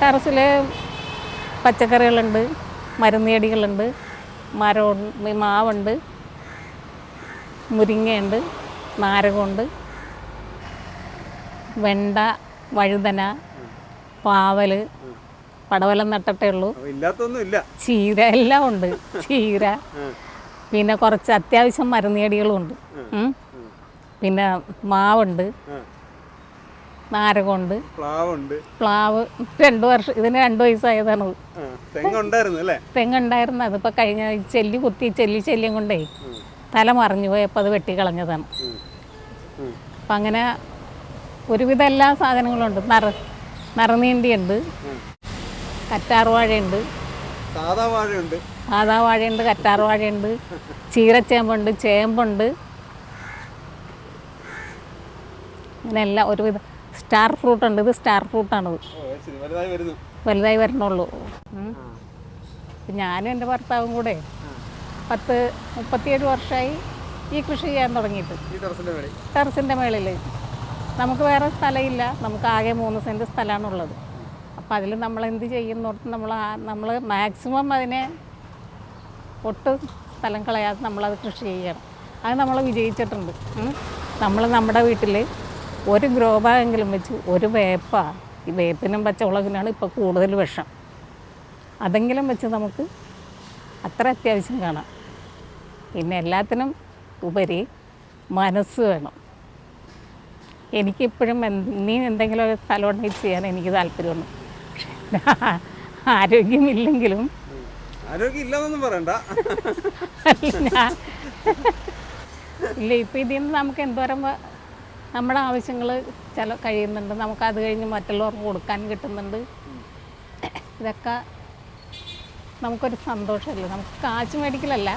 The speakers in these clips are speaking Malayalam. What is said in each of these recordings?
ടെറസിൽ പച്ചക്കറികളുണ്ട് മരുന്നേടികളുണ്ട് മരമുണ്ട് മാവുണ്ട് മുരിങ്ങയുണ്ട് നാരകമുണ്ട് വെണ്ട വഴുതന പാവൽ പടവലം നട്ടട്ടേ ഉള്ളൂ. ചീര എല്ലാം ഉണ്ട്. ചീര പിന്നെ കുറച്ച് അത്യാവശ്യം മരുന്നേടികളും ഉണ്ട്. പിന്നെ മാവുണ്ട്. നാരകമുണ്ട് പ്ലാവുണ്ട്. പ്ലാവ് രണ്ടു വർഷം ഇതിന് രണ്ടു വയസ്സായതാണ്. തെങ്ങുണ്ടായിരുന്നു അല്ലേ? തെങ്ങുണ്ടായിരുന്നു അതിപ്പോൾ കഴിഞ്ഞ ചെല്ലി കുത്തി ചെല്ലി ചെല്ലിയും കൊണ്ടേ തല മറിഞ്ഞു പോയപ്പോൾ അത് വെട്ടിക്കളഞ്ഞതാണ് അപ്പൊ അങ്ങനെ ഒരുവിധം എല്ലാ സാധനങ്ങളുണ്ട്. നിറ നിറനീണ്ടിയുണ്ട്. കറ്റാർവാഴയുണ്ട്. സാധാ വാഴയുണ്ട്. സാധാ വാഴയുണ്ട് കറ്റാർവാഴയുണ്ട് ചീരച്ചേമ്പുണ്ട് ചേമ്പുണ്ട്. അങ്ങനെ എല്ലാം ഒരുവിധം. സ്റ്റാർ ഫ്രൂട്ട് ഉണ്ട് ഇത് സ്റ്റാർ ഫ്രൂട്ടാണിത് വലുതായി വരണുള്ളൂ. ഞാനും എന്റെ ഭർത്താവും കൂടെ പത്ത് മുപ്പത്തിയേഴ് വർഷമായി ഈ കൃഷി ചെയ്യാൻ തുടങ്ങിയിട്ട്. ടെറസിന്റെ മേളിൽ. നമുക്ക് വേറെ സ്ഥലമില്ല. നമുക്ക് ആകെ മൂന്ന് സെന്റ് സ്ഥലമാണുള്ളത്. അപ്പം അതിൽ നമ്മൾ എന്ത് ചെയ്യുന്നോർത്ത് നമ്മൾ നമ്മൾ മാക്സിമം അതിനെ ഒട്ടും സ്ഥലം കളയാതെ നമ്മളത് കൃഷി ചെയ്യണം. അത് നമ്മൾ വിജയിച്ചിട്ടുണ്ട്. നമ്മൾ നമ്മുടെ വീട്ടിൽ ഒരു ഗ്രോ ബാഗെങ്കിലും വെച്ച് ഒരു വേപ്പ ഈ വേപ്പിനും പച്ചമുളകിനാണ് ഇപ്പോൾ കൂടുതൽ വിഷം. അതെങ്കിലും വെച്ച് നമുക്ക് അത്ര അത്യാവശ്യം കാണാം. പിന്നെ എല്ലാത്തിനും ഉപരി മനസ്സ് വേണം. എനിക്കിപ്പോഴും എന്നീ ഇനി എന്തെങ്കിലും ഒരു സ്ഥലം ഉണ്ടെങ്കിൽ ചെയ്യാൻ എനിക്ക് താല്പര്യമുണ്ട്. പക്ഷേ ആരോഗ്യമില്ലെങ്കിലും ആരോഗ്യം ഇല്ലെന്നൊന്നും പറയണ്ട ഇല്ല ഇപ്പം ഇതിൽ നിന്ന് നമുക്ക് എന്തോരം നമ്മുടെ ആവശ്യങ്ങൾ ചില കഴിയുന്നുണ്ട്. നമുക്ക് അത് കഴിഞ്ഞ് മറ്റുള്ളവർക്ക് കൊടുക്കാൻ കിട്ടുന്നുണ്ട്. ഇതൊക്കെ നമുക്കൊരു സന്തോഷമല്ലേ? നമുക്ക് കാശ് മേടിക്കലല്ല.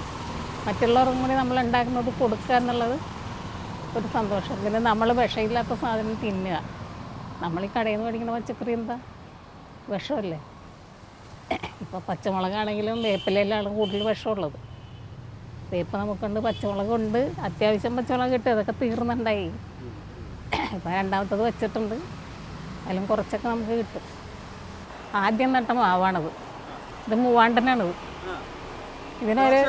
മറ്റുള്ളവർക്കും കൂടി നമ്മൾ ഉണ്ടാക്കുന്നത് കൊടുക്കുക എന്നുള്ളത് ഒരു സന്തോഷം. പിന്നെ നമ്മൾ വിഷമില്ലാത്ത സാധനം തിന്നുക. നമ്മൾ ഈ കടയിൽ നിന്ന് മേടിക്കുന്ന പച്ചക്കറി എന്താ? വിഷമല്ലേ? ഇപ്പോൾ പച്ചമുളകാണെങ്കിലും വേപ്പിലയിലാണ് കൂടുതൽ വിഷമുള്ളത്. വേപ്പ് നമുക്കുണ്ട് പച്ചമുളകുണ്ട്. അത്യാവശ്യം പച്ചമുളക് കിട്ടും. അതൊക്കെ തീർന്നുണ്ടായി. ഇപ്പം രണ്ടാമത്തത് വെച്ചിട്ടുണ്ട്. അതിലും കുറച്ചൊക്കെ നമുക്ക് കിട്ടും. ആദ്യം നട്ട മാവാണത്. ഇത് മൂവാണ്ടനാണിത്. ഇതിനൊരു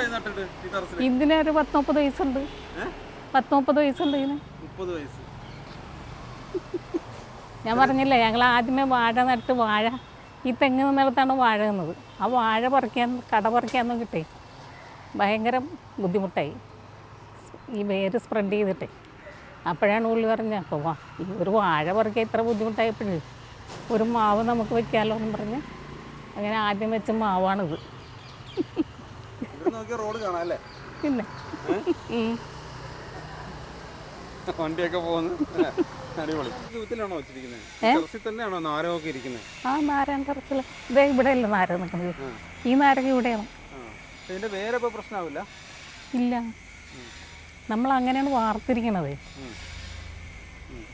ഇതിനൊരു പത്ത് മുപ്പത് വയസ്സുണ്ട്. പത്ത് മുപ്പത് വയസ്സുണ്ട് ഇതിന്. ഞാൻ പറഞ്ഞില്ലേ ഞങ്ങൾ ആദ്യമേ വാഴ നട്ട് വാഴ ഈ തെങ്ങ് നിന്നിടത്താണ് വാഴ നിന്നത്. ആ വാഴ പറിക്കാൻ കട പറിക്കാന്നും കിട്ടേ ഭയങ്കര ബുദ്ധിമുട്ടായി. ഈ വേര് സ്പ്രെഡ് ചെയ്തിട്ടേ. അപ്പോഴാണ് ഉള്ളി പറഞ്ഞത് അപ്പോൾ വാ ഈ ഒരു വാഴ പറിക്കാൻ ഇത്ര ബുദ്ധിമുട്ടായപ്പോഴേ ഒരു മാവ് നമുക്ക് വെക്കാമല്ലോ എന്ന് പറഞ്ഞ് അങ്ങനെ ആദ്യം വെച്ച മാവാണിത്. ഇവിടെ റോഡ് കാണാല്ലേ? പിന്നെ. വണ്ടിയൊക്കെ പോകുന്നു അല്ലേ? അടിപൊളി തന്നെയാണോ ഇരിക്കുന്നത് ആ നാരം തറച്ചിൽ ഇതേ ഇവിടെയല്ല നാരം നിൽക്കുന്നത് ഈ നാരങ്ങ ഇവിടെയാണ്. ഇതിന്റെ പ്രശ്നമാവില്ല ഇല്ല. നമ്മൾ അങ്ങനെയാണ് വാർത്തിരിക്കണത്.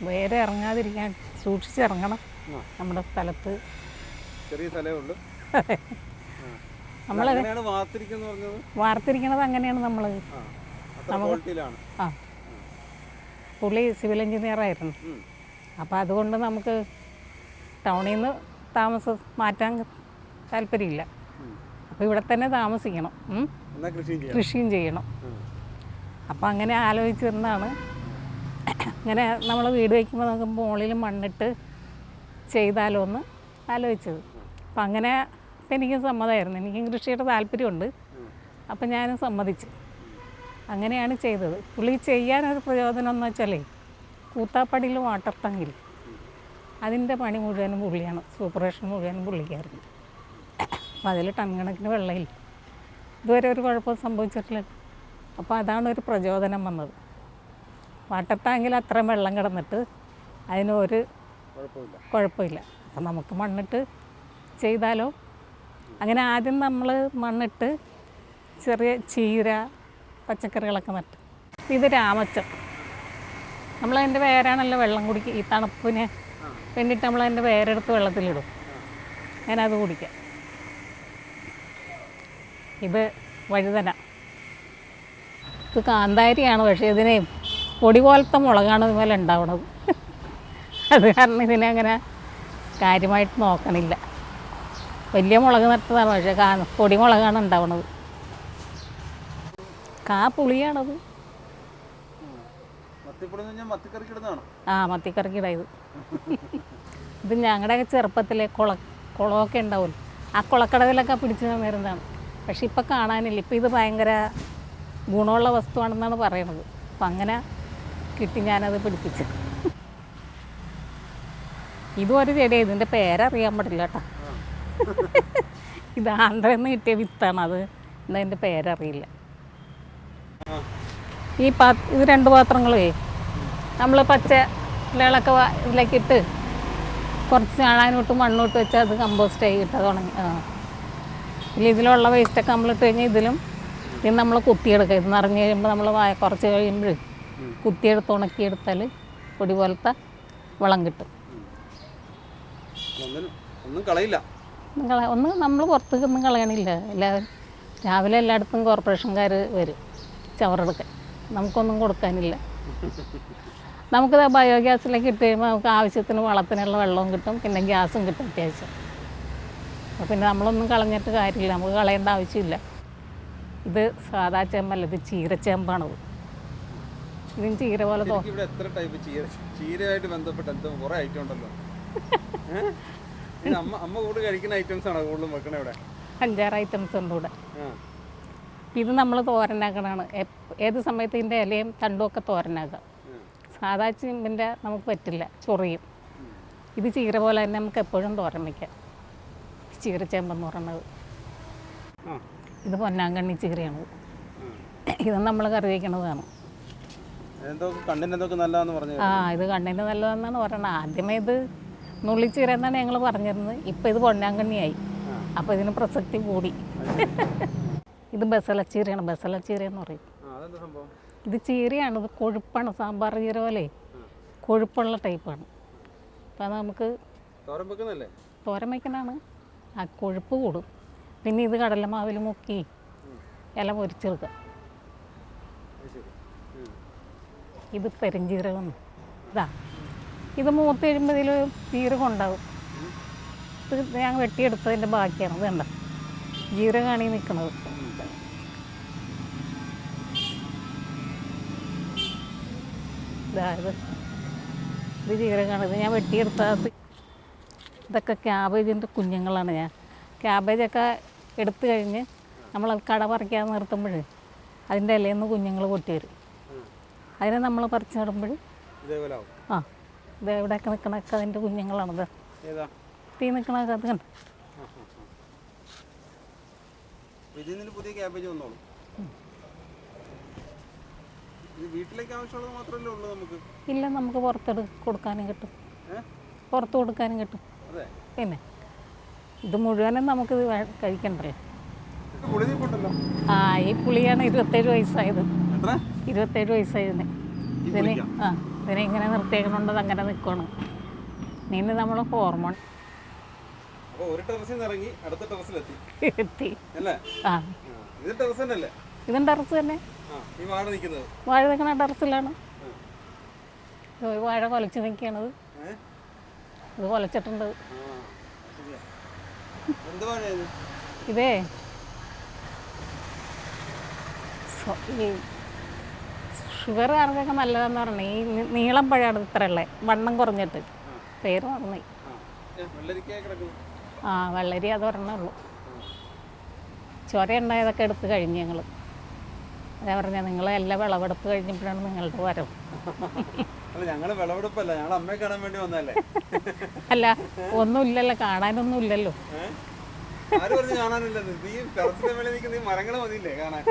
വേറെ ഇറങ്ങാതിരിക്കാൻ സൂക്ഷിച്ചിറങ്ങണം നമ്മുടെ സ്ഥലത്ത്. ചെറിയ നമ്മൾ വാർത്തിരിക്കണത് അങ്ങനെയാണ് നമ്മൾ ആ. പുള്ളി സിവിൽ എഞ്ചിനീയർ ആയിരുന്നു. അപ്പോൾ അതുകൊണ്ട് നമുക്ക് ടൗണിൽ നിന്ന് താമസം മാറ്റാൻ താല്പര്യമില്ല. അപ്പോൾ ഇവിടെ തന്നെ താമസിക്കണം. കൃഷിയും ചെയ്യാം. ചെയ്യണം. അപ്പോൾ അങ്ങനെ ആലോചിച്ചിരുന്നാണ് അങ്ങനെ നമ്മൾ വീട് വയ്ക്കുമ്പോൾ നമുക്ക് മുകളിൽ മണ്ണിട്ട് ചെയ്താലോ എന്ന് ആലോചിച്ചത്. അപ്പം അങ്ങനെ എനിക്ക് സമ്മതമായിരുന്നു എനിക്കും കൃഷിയുടെ താല്പര്യമുണ്ട്. അപ്പം ഞാനും സമ്മതിച്ചു. അങ്ങനെയാണ് ചെയ്തത്. പുള്ളി ചെയ്യാനൊരു പ്രചോദനം എന്ന് വെച്ചാൽ കൂത്താപ്പടിയിൽ വാട്ടർ ടാങ്കിൽ അതിന്റെ പണി മുഴുവനും പുള്ളിയാണ്. സൂപ്പറേഷൻ മുഴുവനും പുള്ളിക്കായിരുന്നു. അപ്പം അതിൽ ടൺ കണക്കിന് വെള്ളമില്ല. ഇതുവരെ ഒരു കുഴപ്പം സംഭവിച്ചിട്ടില്ല. അപ്പോൾ അതാണ് ഒരു പ്രചോദനം വന്നത്. വാട്ടർ ടാങ്കിൽ അത്രയും വെള്ളം കിടന്നിട്ട് അതിന് ഒരു കുഴപ്പമില്ല. കുഴപ്പമില്ല. അപ്പം നമുക്ക് മണ്ണിട്ട് ചെയ്താലോ? അങ്ങനെ ആദ്യം നമ്മൾ മണ്ണിട്ട് ചെറിയ ചീര പച്ചക്കറികളൊക്കെ നട്ട്. ഇത് രാമച്ചം. നമ്മളതിന്റെ വേരാണല്ലോ വെള്ളം കുടിക്കുക. ഈ തണുപ്പിന് വേണ്ടിയിട്ട് നമ്മളതിന്റെ വേരെടുത്ത് വെള്ളത്തിലിടും. അങ്ങനെ അത് കുടിക്കാം. ഇത് വഴുതന. ഇത് കാന്താരിയാണ് പക്ഷേ ഇതിനെ പൊടി പോലത്തെ മുളകാണ് ഇതുപോലെ ഉണ്ടാവണത്. അത് കാരണം ഇതിനെ അങ്ങനെ കാര്യമായിട്ട് നോക്കണില്ല. വലിയ മുളക് നട്ടതാണ് പക്ഷേ കാ പൊടി മുളകാണ് ഉണ്ടാവണത്. കാ പുളിയാണത്. ആ മത്തിക്കറിക്കിടായത് ഇത്. ഞങ്ങളുടെയൊക്കെ ചെറുപ്പത്തിലെ കുള കുളമൊക്കെ ഉണ്ടാവുമല്ലോ. ആ കുളക്കടവിലൊക്കെ പിടിച്ചു വരുന്നതാണ് പക്ഷെ ഇപ്പം കാണാനില്ല. ഇപ്പം ഇത് ഭയങ്കര ഗുണമുള്ള വസ്തുവാണെന്നാണ് പറയുന്നത് അപ്പം അങ്ങനെ കിട്ടി ഞാനത് പിടിപ്പിച്ച്. ഇതും ഒരു ചെടിയാണ് ഇതിന്റെ പേരറിയാൻ പാടില്ല കേട്ടോ. ഇത് ആന്ധ്രന്ന് കിട്ടിയ വിത്താണ് അത് എന്നതിന്റെ പേരറിയില്ല. ഈ പാ ഇത് രണ്ട് പാത്രങ്ങളേ നമ്മൾ പച്ച ഇലകളൊക്കെ ഇതിലേക്ക് ഇട്ട് കുറച്ച് നാളാനോട്ട് മണ്ണോട്ട് വെച്ചാൽ അത് കമ്പോസ്റ്റായി ആയി കിട്ടുക തുടങ്ങി. ഇതിലുള്ള വേസ്റ്റൊക്കെ നമ്മൾ ഇട്ട് കഴിഞ്ഞാൽ ഇതിലും ഇത് നമ്മൾ കുത്തിയെടുക്കുക. ഇത് നിറഞ്ഞ് കഴിയുമ്പോൾ നമ്മൾ വായ കുറച്ച് കഴിയുമ്പോൾ കുത്തിയെടുത്ത് ഉണക്കിയെടുത്താൽ പൊടി പോലത്തെ വളം കിട്ടും. ഒന്നും ഒന്നും കളയില്ല. ഒന്ന് നമ്മൾ പുറത്തേക്ക് ഒന്നും കളയണില്ല. എല്ലാവരും രാവിലെ എല്ലായിടത്തും കോർപ്പറേഷൻകാർ വരും ചവറെടുക്കാൻ. നമുക്കൊന്നും കൊടുക്കാനില്ല. നമുക്ക് ബയോഗ്യാസിലേക്ക് ഇട്ട് കഴിയുമ്പോൾ നമുക്ക് ആവശ്യത്തിന് വളത്തിനുള്ള വെള്ളവും കിട്ടും. പിന്നെ ഗ്യാസും കിട്ടും അത്യാവശ്യം. അപ്പം പിന്നെ നമ്മളൊന്നും കളഞ്ഞിട്ട് കാര്യമില്ല. നമുക്ക് കളയേണ്ട ആവശ്യമില്ല. ഇത് സാധാ ചേമ്പല്ല ഇത് ചീരച്ചേമ്പാണത് ഇതിന് ചീര പോലെ ഇവിടെ എത്ര ടൈപ്പ് ചീര ചീരയായിട്ട് ബന്ധപ്പെട്ട എന്തോ കുറേ ഐറ്റം ഉണ്ടല്ലോ? അമ്മ അമ്മ കൂടുതൽ കഴിക്കുന്ന ഐറ്റംസ് ആണോ കൂടുതലും വെക്കണേ ഇവിടെ? അഞ്ചാറ് ഐറ്റംസ് ഉണ്ട് ഇവിടെ. ഇത് നമ്മൾ തോരനാക്കണാണ് ഏത് സമയത്ത് ഇതിന്റെ ഇലയും തണ്ടും ഒക്കെ തോരനാക്കാം. സാധാ ചീമ്പിന്റെ നമുക്ക് പറ്റില്ല ചൊറിയും. ഇത് ചീര പോലെ തന്നെ നമുക്ക് എപ്പോഴും തോരൻ വയ്ക്കാം ചീരച്ചേമ്പെന്ന് പറയുന്നത്. ആ. ഇത് പൊന്നാങ്കണ്ണി ചീരയാണ്. ഇത് നമ്മൾ കറി വയ്ക്കണതാണ് ആ ഇത് കണ്ണിന് നല്ലതെന്നാണ് പറയണത്. ആദ്യമേ ഇത് നുള്ളിച്ചീര എന്നാണ് ഞങ്ങൾ പറഞ്ഞിരുന്നത്. ഇപ്പം ഇത് പൊന്നാങ്കണ്ണിയായി. അപ്പോൾ ഇതിന് പ്രസക്തി കൂടി. ഇത് ബസലച്ചീരയാണ് ബസലച്ചീര എന്ന് പറയും. ഇത് ചീരയാണ്. ഇത് കൊഴുപ്പാണ്. സാമ്പാർ ചീര പോലെ. കൊഴുപ്പുള്ള ടൈപ്പാണ്. അപ്പോൾ നമുക്ക് തോരൻ വയ്ക്കുന്നതാണ് ആ കൊഴുപ്പ് കൂടും. പിന്നെ ഇത് കടലമാവിൽ മുക്കി ഇല പൊരിച്ചെടുക്കുക. ഇത് പെരഞ്ചീരകം. ഇതാ. ഇത് മൂത്ത് കഴിയുമ്പോൾ ഇതിൽ ജീരകം ഉണ്ടാവും. ഇത് ഞാൻ വെട്ടിയെടുത്തതിന്റെ ബാക്കിയാണ്. ഇത് കണ്ട? ജീരകമാണ് ഈ നിൽക്കുന്നത് ഇതാ ഇത്. ഇത് ജീരകമാണ് ഇത് ഞാൻ വെട്ടിയെടുത്തത്. ഇതൊക്കെ ക്യാബേജിന്റെ കുഞ്ഞുങ്ങളാണ് ഞാൻ. ക്യാബേജൊക്കെ എടുത്തു കഴിഞ്ഞ് നമ്മൾ കട പറിക്കാൻ നിർത്തുമ്പോൾ അതിന്റെ ഇലയിൽ നിന്ന് കുഞ്ഞുങ്ങൾ പൊട്ടി വരും. അതിനെ നമ്മൾ പറിച്ചു നടുമ്പോൾ ആ ഇത് എവിടെയൊക്കെ നിൽക്കണൊക്കെ അതിന്റെ കുഞ്ഞുങ്ങളാണത് തീ നിൽക്കണൊക്കെ അത് കണ്ടോ? പുതിയ ക്യാബേജ് വന്നോളൂ. ഇത് വീട്ടിലേക്ക് ആവശ്യമുള്ളത് മാത്രമല്ലേ ഉള്ളൂ നമുക്ക്? ഇല്ല നമുക്ക് പുറത്തെടു കൊടുക്കാനും കിട്ടും. പുറത്ത് കൊടുക്കാനും കിട്ടും. പിന്നെ? ഇത് മുഴുവനും നമുക്കിത് വേ- കഴിക്കണ്ടല്ലോ ആ ഈ പുളിയാണ് ഇരുപത്തേഴ് വയസ്സായത്. ഇരുപത്തേഴ് വയസ്സായതിന് ഈ ഇതിന് ആ ഇതിനെ ഇങ്ങനെ നിർത്തിയേക്കുന്നുണ്ടത് അങ്ങനെ നിൽക്കണം നീന് നമ്മൾ ഹോർമോൺ ഒരു ടെറസിൽ നിന്ന് ഇറങ്ങി അടുത്ത ടെറസിലെത്തി. എത്തി. ആ. ഇത് ടെറസ് തന്നെയല്ലേ? ഇതും ടെറസ് തന്നെ. ഈ വാഴ നിൽക്കുന്നത്. വാഴ നിൽക്കണ ടെറസിലാണ്. വാഴ കൊലച്ച് നിൽക്കണത് ഇത് കൊലച്ചിട്ടുണ്ട് ആ ശരിയാ എന്ത് വാഴയത് ഇതേ. ഈ ഷുഗർ ആർക്കൊക്കെ നല്ലതെന്ന് പറഞ്ഞാൽ ഈ നീളം പഴമാണ് ഇത്ര ഉള്ളത് വണ്ണം കുറഞ്ഞിട്ട്. പേര് മറന്നു ആ. വെള്ളരി അത് പറഞ്ഞേ ഉള്ളൂ. ചൊര ഉണ്ടായതൊക്കെ എടുത്ത് കഴിഞ്ഞ് ഞങ്ങൾ അതാ പറഞ്ഞ നിങ്ങൾ എല്ലാ വിളവെടുപ്പ് കഴിഞ്ഞപ്പോഴാണ് നിങ്ങളുടെ വരവ്. അല്ല ഞങ്ങൾ വിളവെടുപ്പല്ല ഞങ്ങൾ അമ്മയെ കാണാൻ വേണ്ടി വന്നല്ലേ അല്ല ഒന്നുമില്ലല്ലോ കാണാനൊന്നും ഇല്ലല്ലോ? ആര് പറഞ്ഞ് കാണാനില്ലെന്ന്? നീ ടെറസിന്റെ മേലെ നിൽക്കുന്ന നീ മരങ്ങൾ മതിയില്ലേ കാണാൻ?